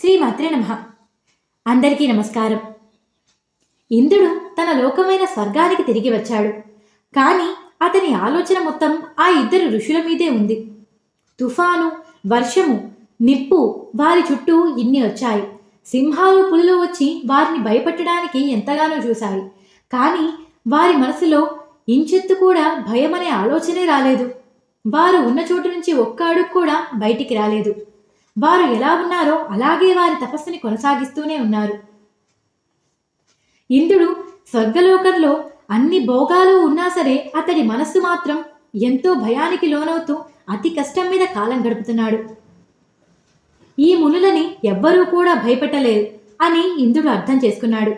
శ్రీమాత్రే నమ. అందరికీ నమస్కారం. ఇంద్రుడు తన లోకమైన స్వర్గానికి తిరిగి వచ్చాడు. కానీ అతని ఆలోచన మొత్తం ఆ ఇద్దరు ఋషుల మీదే ఉంది. తుఫాను వర్షము నిప్పు వారి చుట్టూ ఇన్ని వచ్చాయి. సింహాలు పులులు వచ్చి వారిని భయపెట్టడానికి ఎంతగానో చూశాయి. కానీ వారి మనసులో ఇంచెత్తు కూడా భయమనే ఆలోచనే రాలేదు. వారు ఉన్న చోటు నుంచి ఒక్క అడుగు కూడా బయటికి రాలేదు. వారు ఎలా ఉన్నారో అలాగే వారి తపస్సుని కొనసాగిస్తూనే ఉన్నారు. ఇంద్రుడు స్వర్గలోకంలో అన్ని భోగాలు ఉన్నా సరే అతడి మనస్సు మాత్రం ఎంతో భయానికి లోనవుతూ అతి కష్టం మీద కాలం గడుపుతున్నాడు. ఈ మునులని ఎవ్వరూ కూడా భయపెట్టలేరు అని ఇంద్రుడు అర్థం చేసుకున్నాడు.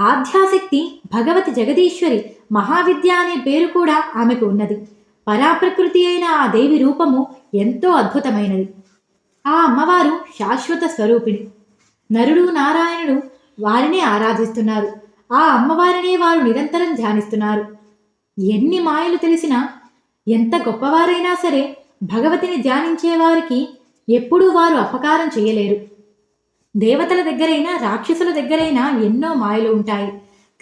ఆధ్యాశక్తి భగవతి జగదీశ్వరి మహావిద్య అనే పేరు కూడా ఆమెకు ఉన్నది. పరాప్రకృతి అయిన ఆ దేవి రూపము ఎంతో అద్భుతమైనది. ఆ అమ్మవారు శాశ్వత స్వరూపిణి. నరుడు నారాయణుడు వారినే ఆరాధిస్తున్నారు. ఆ అమ్మవారినే వారు నిరంతరం ధ్యానిస్తున్నారు. ఎన్ని మాయలు తెలిసినా ఎంత గొప్పవారైనా సరే భగవతిని ధ్యానించే వారికి ఎప్పుడూ వారు అపకారం చేయలేరు. దేవతల దగ్గరైనా రాక్షసుల దగ్గరైనా ఎన్నో మాయలు ఉంటాయి.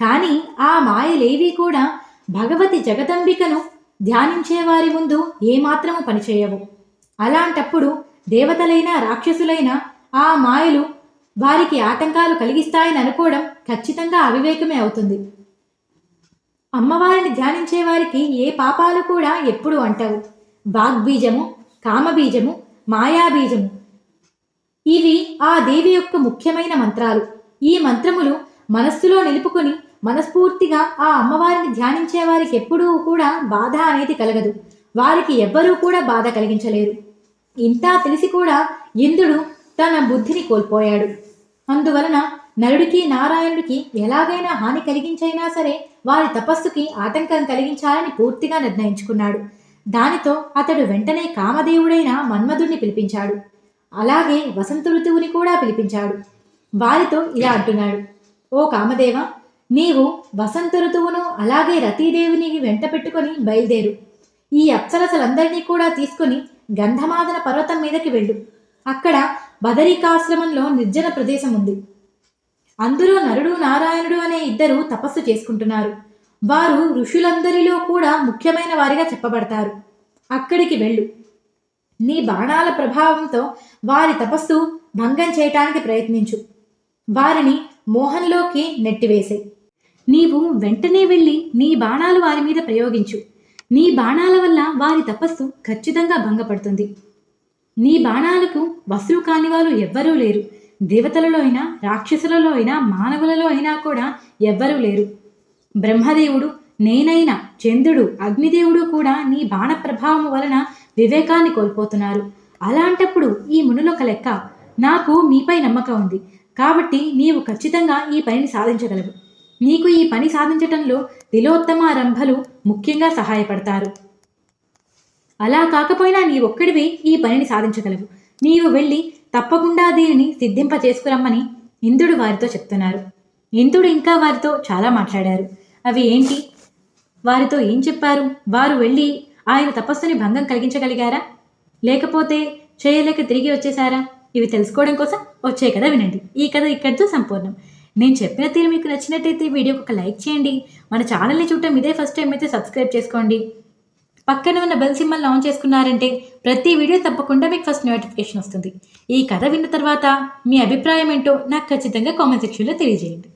కానీ ఆ మాయలేవీ కూడా భగవతి జగదంబికను ధ్యానించే వారి ముందు ఏమాత్రము పనిచేయవు. అలాంటప్పుడు దేవతలైనా రాక్షసులైనా ఆ మాయలు వారికి ఆటంకాలు కలిగిస్తాయని అనుకోవడం ఖచ్చితంగా అవివేకమే అవుతుంది. అమ్మవారిని ధ్యానించే వారికి ఏ పాపాలు కూడా ఎప్పుడు అంటవు. వాగ్బీజము కామబీజము మాయాబీజము. ఇవి ఆ దేవి యొక్క ముఖ్యమైన మంత్రాలు. ఈ మంత్రములు మనస్సులో నిలుపుకొని మనస్ఫూర్తిగా ఆ అమ్మవారిని ధ్యానించే వారికి ఎప్పుడూ కూడా బాధ అనేది కలగదు. వారికి ఎవ్వరూ కూడా బాధ కలిగించలేరు. ఇంతా తెలిసి కూడా ఇంద్రుడు తన బుద్ధిని కోల్పోయాడు. అందువలన నరుడికి నారాయణుడికి ఎలాగైనా హాని కలిగించైనా సరే వారి తపస్సుకి ఆటంకం కలిగించాలని పూర్తిగా నిర్ణయించుకున్నాడు. దానితో అతడు వెంటనే కామదేవుడైన మన్మధుడిని పిలిపించాడు. అలాగే వసంత ఋతువుని కూడా పిలిపించాడు. వారితో ఇలా అంటున్నాడు. ఓ కామదేవ నీవు వసంత ఋతువును అలాగే రతీదేవిని వెంట పెట్టుకొని బయలుదేరు. ఈ అప్సరసలందరినీ కూడా తీసుకొని గంధమాదన పర్వతం మీదకి వెళ్ళు. అక్కడ బదరికాశ్రమంలో నిర్జన ప్రదేశం ఉంది అందులో నరుడు నారాయణుడు అనే ఇద్దరు తపస్సు చేసుకుంటున్నారు. వారు ఋషులందరిలో కూడా ముఖ్యమైన వారిగా చెప్పబడతారు. అక్కడికి వెళ్ళు. నీ బాణాల ప్రభావంతో వారి తపస్సు భంగం చేయటానికి ప్రయత్నించు. వారిని మోహంలోకి నెట్టివేసే. నీవు వెంటనే వెళ్ళి నీ బాణాలు వారి మీద ప్రయోగించు. నీ బాణాల వల్ల వారి తపస్సు ఖచ్చితంగా భంగపడుతుంది. నీ బాణాలకు వసులు కాని వారు ఎవ్వరూ లేరు. దేవతలలో అయినా రాక్షసులలో అయినా మానవులలో అయినా కూడా ఎవ్వరూ లేరు. బ్రహ్మదేవుడు నేనైనా చంద్రుడు అగ్నిదేవుడు కూడా నీ బాణ ప్రభావం వలన వివేకాన్ని కోల్పోతున్నారు. అలాంటప్పుడు ఈ మునులొక లెక్క నాకు మీపై నమ్మకం ఉంది. కాబట్టి నీవు ఖచ్చితంగా ఈ పనిని సాధించగలవు. నీకు ఈ పని సాధించటంలో తిలోత్తమ రంభలు ముఖ్యంగా సహాయపడతారు. అలా కాకపోయినా నీ ఒక్కడివి ఈ పనిని సాధించగలవు. నీవు వెళ్ళి తప్పకుండా దీనిని సిద్ధింప చేసుకురమ్మని ఇంద్రుడు వారితో చెప్తున్నారు. ఇంద్రుడు ఇంకా వారితో చాలా మాట్లాడారు. అవి ఏంటి? వారితో ఏం చెప్పారు? వారు వెళ్ళి ఆయన తపస్సుని భంగం కలిగించగలిగారా? లేకపోతే చేయలేక తిరిగి వచ్చేసారా ఇవి తెలుసుకోవడం కోసం వచ్చే కథ వినండి. ఈ కథ ఇక్కడితో సంపూర్ణం. నేను చెప్పిన తీరు మీకు నచ్చినట్టయితే వీడియోకి ఒక లైక్ చేయండి. మన ఛానల్ని చూడటం ఇదే ఫస్ట్ టైం అయితే సబ్స్క్రైబ్ చేసుకోండి. పక్కన ఉన్న బెల్ సింబల్ ఆన్ చేసుకున్నారంటే ప్రతి వీడియో తప్పకుండా మీకు ఫస్ట్ నోటిఫికేషన్ వస్తుంది. ఈ కథ విన్న తర్వాత మీ అభిప్రాయం ఏంటో నాకు ఖచ్చితంగా కామెంట్ సెక్షన్లో తెలియజేయండి.